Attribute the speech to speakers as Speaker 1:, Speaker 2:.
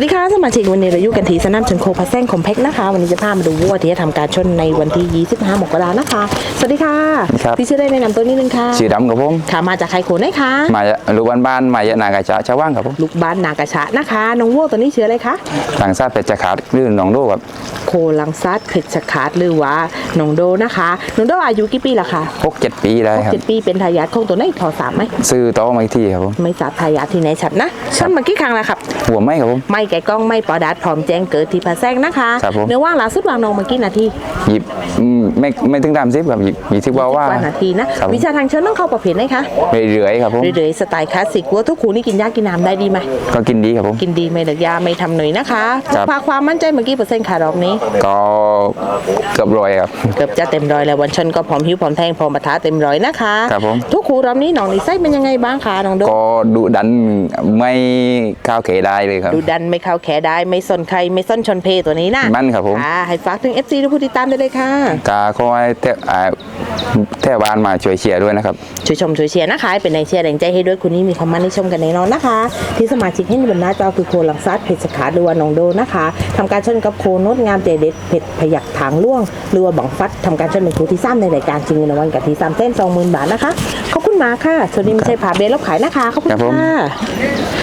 Speaker 1: วัสดีค่ะสมาชิกวันนี้เราอยู่กันที่สนามชนโคพัสแซงคอมเพล็กซ์นะคะ วันนี้จะพามาดูวัวที่จะทำการชนในวันที่ 25 มกรานะคะ สวัสดีค่ะ
Speaker 2: ครับ
Speaker 1: พี่ชื่อได้แนะนำตัวนิดนึงค่ะ
Speaker 2: ชื่อดำครับผม
Speaker 1: ค่ะมาจากใครโขนได้คะ
Speaker 2: มาจากลูกบ้านบ้านๆมาจากนากาชาชาวว่างครับผม
Speaker 1: ลูกบ้านนากระชะนะคะน้องวัวตัวนี้ชื่ออะไรคะ
Speaker 2: ทางซาดเป็ดจะขาดหรือหนองโดครับ
Speaker 1: โคลังซัดเพชรขาดหรือว่าน้องโดนะคะน้องโดอายุกี่ปีละคะ
Speaker 2: หกเจ็ดปีได้ครับ
Speaker 1: เจ็ดปีเป็นทายาทของตัวไหนพอสามไหม
Speaker 2: ซื้อโต๊ะมาอีกทีครับผม
Speaker 1: ไม่ทราบทายาทที่ไหนชัดนะชันมากี่ครั้งแล้วครับ
Speaker 2: หัวไหมครับผม
Speaker 1: ไม่แกะกล้องไม่ปอดัดพร้อมแจ้งเกิดที่พัสแซงนะคะ
Speaker 2: ครับผม
Speaker 1: เนื้อว่างล่าสุดวางนองมากี่นาที
Speaker 2: หยิบอืมไม่ไม่ถึงตามซิปครับหยิบหยิบที่ว่าว่า
Speaker 1: สิบกนาทีนะครับ วิชาทางเชิญต้องเข้าประเภทไหนคะ
Speaker 2: เรื่อยๆครับผม
Speaker 1: เรื่อยๆสไตล์คลาสสิกวัวทุกขูนี่กินยากินน้ำได้ดีไหม
Speaker 2: ก็กินดีครับผม
Speaker 1: กินดีไม่ดักยาไม่ทำหน่อยนะคะ
Speaker 2: ครับ
Speaker 1: พาความมั่นใจเมื่อกี้เปอร์เซ็นต์ขารอบนี้
Speaker 2: ก็เกือบร้อยครับ
Speaker 1: เกือบจะเต็มร้อยแล้ววันชนก็พร้อมหิวพร้อมแทงพร้อมปะทะเต็มร้อยนะคะ
Speaker 2: ครับผม
Speaker 1: ทุกขูรอบนี้หนองนิสัยเป็นยังไงบ้างคะน้องโด
Speaker 2: ก็ดุดันไม่ข้าวเขได้เลยครับ
Speaker 1: ดูดันไม่เข้าแขได้ไม่สนใครไม่ส้นชนเพตัวนี้นะ
Speaker 2: มั่นครับผม
Speaker 1: อ่าให้ฝากถึง FC และผู้ติดตามได้เลยค่ะ
Speaker 2: กาขอให้แทอ่าแทบบ้านมาช่วยเชียร์ด้วยนะครับ
Speaker 1: ช่วยชมช่วยเชียร์นะคะเป็นแรงเชียร์แรงใจให้ด้วยคุณนี่มีความมั่นในชมกันแน่นอนนะคะ ที่สมาชิกให้บนหน้าจอคือโคลังซัดเพชรขาดหรือว่าน้องโดนะคะทำการชนกับโคโนดงามเจเด็ดเพชรพยักถางล่วงหรือว่าบังฟัดทำการชนเป็นคู่ที่สามในรายการจริงเงินรางวัลกับที่สามเส้นสองหมื่นบาทนะคะขอบคุณมากค่ะสวัสดีไม่ใช่ผาเบสแล้วขายนะคะขอบคุณ
Speaker 2: ครับผม
Speaker 1: ค่ะ